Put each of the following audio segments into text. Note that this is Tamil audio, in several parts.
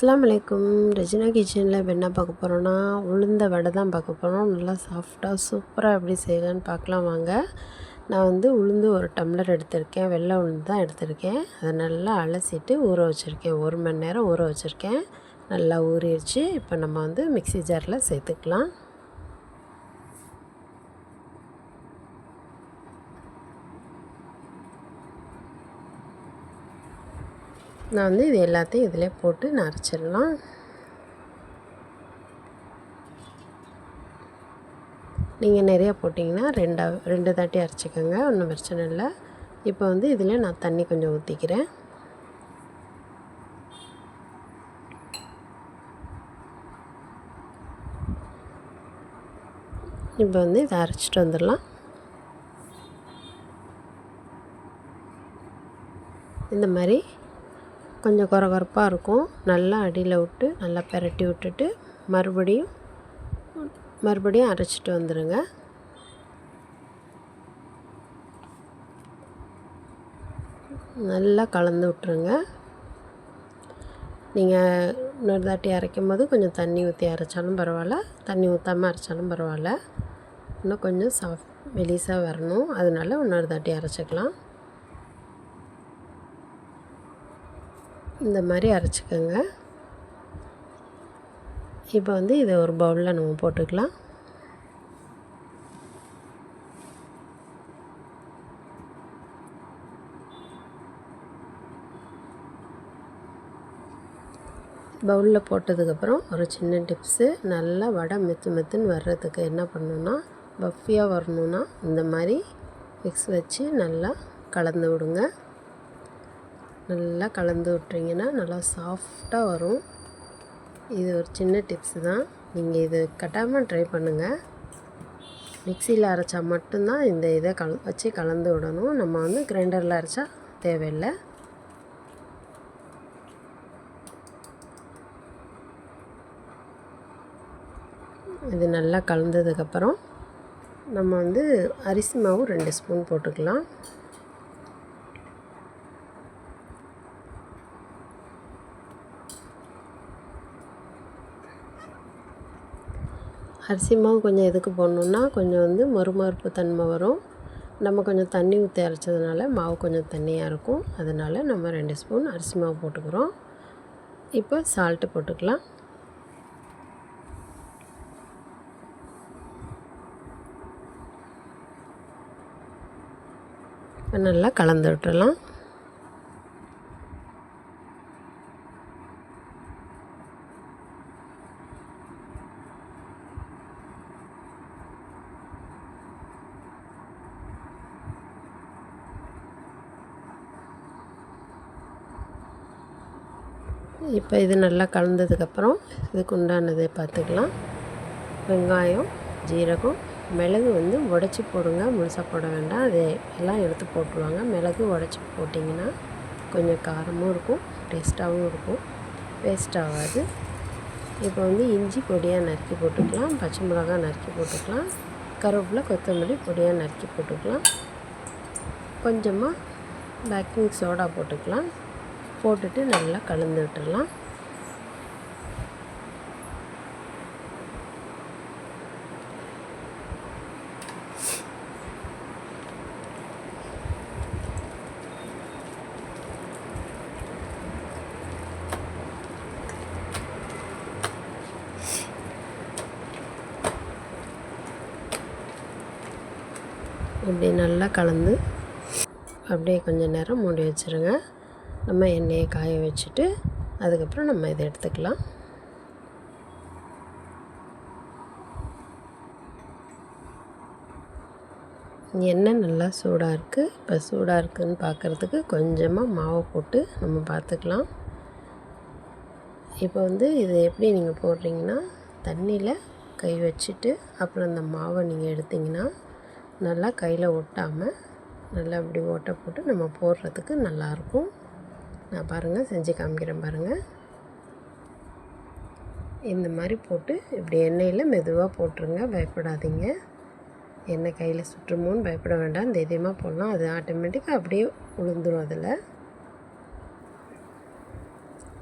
அஸ்லாம் வலைக்கும் ரஜினா கிச்சனில் இப்போ என்ன பார்க்க போகிறோன்னா உளுந்த வடை தான் பார்க்க போகிறோம் நல்லா சாஃப்டாக சூப்பராக எப்படி செய்யலான்னு பார்க்கலாம் வாங்க. நான் வந்து உளுந்து ஒரு டம்ளர் எடுத்திருக்கேன். வெள்ளை உளுந்து தான் எடுத்திருக்கேன். அதை நல்லா அலசிட்டு ஊற வச்சுருக்கேன். ஒரு மணி நேரம் ஊற வச்சுருக்கேன். நல்லா ஊறிடுச்சு. இப்போ நம்ம வந்து மிக்ஸி ஜாரில் சேர்த்துக்கலாம். நான் வந்து இது எல்லாத்தையும் இதில் போட்டு நரைச்சிடலாம் நீங்கள் நிறையா போட்டிங்கன்னா ரெண்டா ரெண்டு தாட்டி அரைச்சிக்கோங்க ஒன்றும் பிரச்சனை இல்லை. இப்போ வந்து இதில் நான் தண்ணி கொஞ்சம் ஊற்றிக்கிறேன் இப்போ வந்து இதை அரைச்சிட்டு வந்துடலாம். இந்த மாதிரி கொஞ்சம் குறகுறப்பாக இருக்கும். நல்லா அடியில் விட்டு நல்லா பெரட்டி விட்டுட்டு மறுபடியும் மறுபடியும் அரைச்சிட்டு வந்துடுங்க நல்லா கலந்து விட்ருங்க நீங்கள் இன்னொரு தாட்டி அரைக்கும் போது கொஞ்சம் தண்ணி ஊற்றி அரைச்சாலும் பரவாயில்ல. தண்ணி ஊற்றாமல் அரைச்சாலும் பரவாயில்ல. இன்னும் கொஞ்சம் சாஃப்ட் மெலிசாக வரணும். அதனால இன்னொரு தாட்டி அரைச்சிக்கலாம். இந்த மாதிரி அரைச்சிக்கோங்க. இப்போ வந்து இதை ஒரு பவுலில் நம்ம போட்டுக்கலாம். பவுலில் போட்டதுக்கப்புறம் ஒரு சின்ன டிப்ஸு நல்லா வடை மெத்து மெத்துன்னு வர்றதுக்கு என்ன பண்ணணுன்னா பஃபியாக வரணுன்னா இந்த மாதிரி மிக்ஸ் வச்சு நல்லா கலந்து விடுங்க. நல்லா கலந்து விட்றீங்கன்னா நல்லா சாஃப்டாக வரும். இது ஒரு சின்ன டிப்ஸு தான். நீங்கள் இது கட்டாமல் ட்ரை பண்ணுங்கள் மிக்சியில் அரைச்சா மட்டும்தான் இந்த இதை கல வச்சு கலந்து விடணும். நம்ம வந்து கிரைண்டரில் அரைச்சா தேவையில்லை. இது நல்லா கலந்ததுக்கப்புறம் நம்ம வந்து அரிசி மாவு ரெண்டு ஸ்பூன் போட்டுக்கலாம். அரிசி மாவு கொஞ்சம் எதுக்கு போடணுன்னா கொஞ்சம் வந்து மறுமறுப்பு தன்மை வரும். நம்ம கொஞ்சம் தண்ணி ஊற்றி அரைச்சதுனால மாவு கொஞ்சம் தண்ணியாக இருக்கும். அதனால் நம்ம ரெண்டு ஸ்பூன் அரிசி மாவு போட்டுக்கிறோம். இப்போ சால்ட்டு போட்டுக்கலாம். நல்லா கலந்து விட்டுறலாம். இப்போ இது நல்லா கலந்ததுக்கப்புறம் இதுக்கு உண்டானதை பார்த்துக்கலாம். வெங்காயம் ஜீரகம் மிளகு வந்து உடச்சி போடுங்க. முழுசாக போட வேண்டாம். அது எல்லாம் எடுத்து போட்டுருவாங்க. மிளகு உடச்சி போட்டிங்கன்னா கொஞ்சம் காரமும் இருக்கும் டேஸ்ட்டாகவும் இருக்கும். வேஸ்ட் ஆகாது. இப்போ வந்து இஞ்சி பொடியாக நறுக்கி போட்டுக்கலாம். பச்சை மிளகா நறுக்கி போட்டுக்கலாம். கருவேப்பிலை கொத்தமல்லி பொடியாக நறுக்கி போட்டுக்கலாம். கொஞ்சமாக பேக்கிங் சோடா போட்டுக்கலாம். போட்டுட்டு நல்லா கலந்து விட்டுடலாம் இப்படி நல்லா கலந்து அப்படியே கொஞ்சம் நேரம் மூடி வச்சுருங்க. நம்ம எண்ணெயை காய வச்சுட்டு அதுக்கப்புறம் நம்ம இதை எடுத்துக்கலாம். எண்ணெய் நல்லா சூடாக இருக்குது இப்போ சூடாக இருக்குதுன்னு பார்க்குறதுக்கு கொஞ்சமாக மாவை போட்டு நம்ம பார்த்துக்கலாம் இப்போ வந்து இது எப்படி நீங்கள் போடுறீங்கன்னா தண்ணியில் கை வச்சுட்டு அப்புறம் அந்த மாவை நீங்கள் எடுத்திங்கன்னா நல்லா கையில் ஒட்டாமல் நல்லா இப்படி ஓட்டை போட்டு நம்ம போடுறதுக்கு நல்லாயிருக்கும் நான் பாருங்கள் செஞ்சு காமிக்கிறேன் பாருங்கள் இந்த மாதிரி போட்டு இப்படி எண்ணெயில் மெதுவாக போட்டுருங்க பயப்படாதீங்க. எண்ணெய் கையில் சுற்றுமோன்னு பயப்பட வேண்டாம். தைரியமாக போடலாம் அது ஆட்டோமேட்டிக்காக அப்படியே உளுந்துடும் அதில்.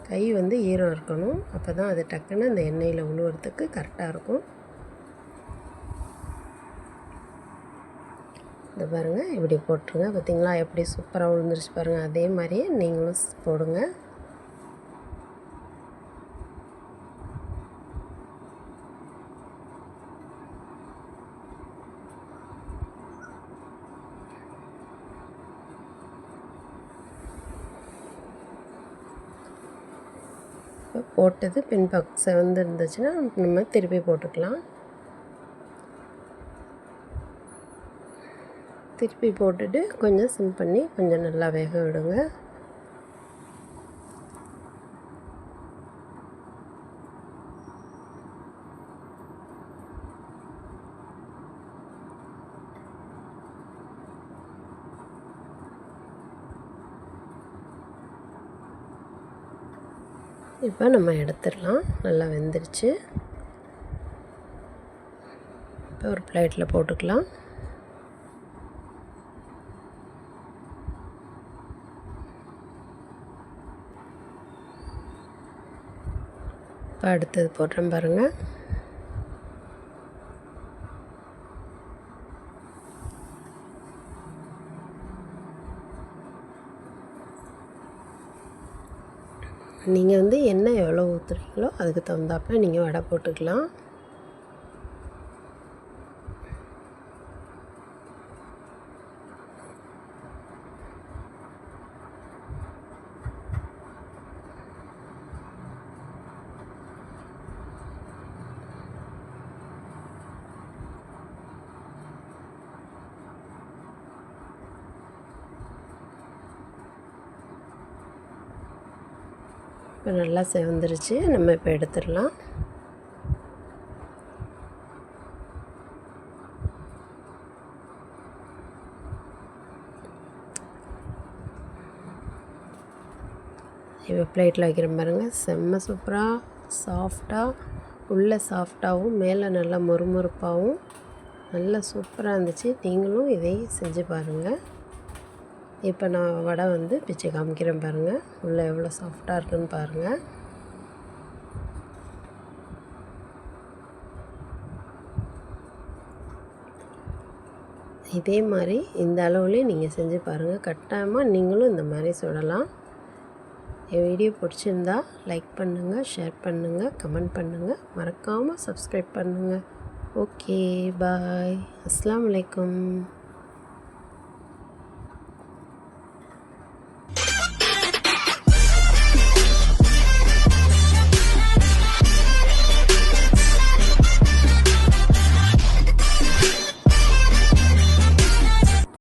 கை வந்து ஈரம் இருக்கணும். அப்போ தான் அது டக்குன்னு அந்த எண்ணெயில் உழுவுறதுக்கு கரெக்டாக இருக்கும். இது பாருங்கள் இப்படி போட்டுருங்க. பார்த்தீங்களா? எப்படி சூப்பராக விழுந்துருச்சு பாருங்கள் அதே மாதிரியே நீங்களும் போடுங்க. போட்டது பின் பக்ஸை வந்து இருந்துச்சுன்னா நம்ம திருப்பி போட்டுக்கலாம். திருப்பி போட்டுட்டு கொஞ்சம் சிம் பண்ணி கொஞ்சம் நல்லா வேக விடுங்க. இப்போ நம்ம எடுத்துடலாம். நல்லா வெந்துருச்சு. இப்போ ஒரு பிளேட்டில் போட்டுக்கலாம். இப்போ அடுத்தது போடுறேன் பாருங்கள் நீங்கள் வந்து எண்ணெய் எவ்வளோ ஊற்றுறீங்களோ அதுக்கு தகுந்தாப்பில் நீங்கள் வடை போட்டுக்கலாம். இப்போ நல்லா செவந்துருச்சு. நம்ம இப்போ எடுத்துடலாம். இப்போ பிளேட்டில் வைக்கிற பாருங்கள் செம்ம சூப்பராக சாஃப்டாக உள்ளே சாஃப்டாகவும் மேலே நல்லா மொறுமொறுப்பாகவும் நல்லா சூப்பராக இருந்துச்சு. நீங்களும் இதை செஞ்சு பாருங்கள் இப்போ நான் வடை வந்து பிச்சு காமிக்கிறேன் பாருங்கள் உள்ளே எவ்வளோ சாஃப்டாக இருக்குன்னு பாருங்கள் இதே மாதிரி இந்த அளவுலேயே நீங்கள் செஞ்சு பாருங்கள் கட்டாயமாக நீங்களும் இந்த மாதிரி சுடலாம். என் வீடியோ பிடிச்சிருந்தா லைக் பண்ணுங்கள் ஷேர் பண்ணுங்கள் கமெண்ட் பண்ணுங்கள் மறக்காமல் சப்ஸ்கிரைப் பண்ணுங்கள் ஓகே பாய். அஸ்லாம் வலைக்கம்.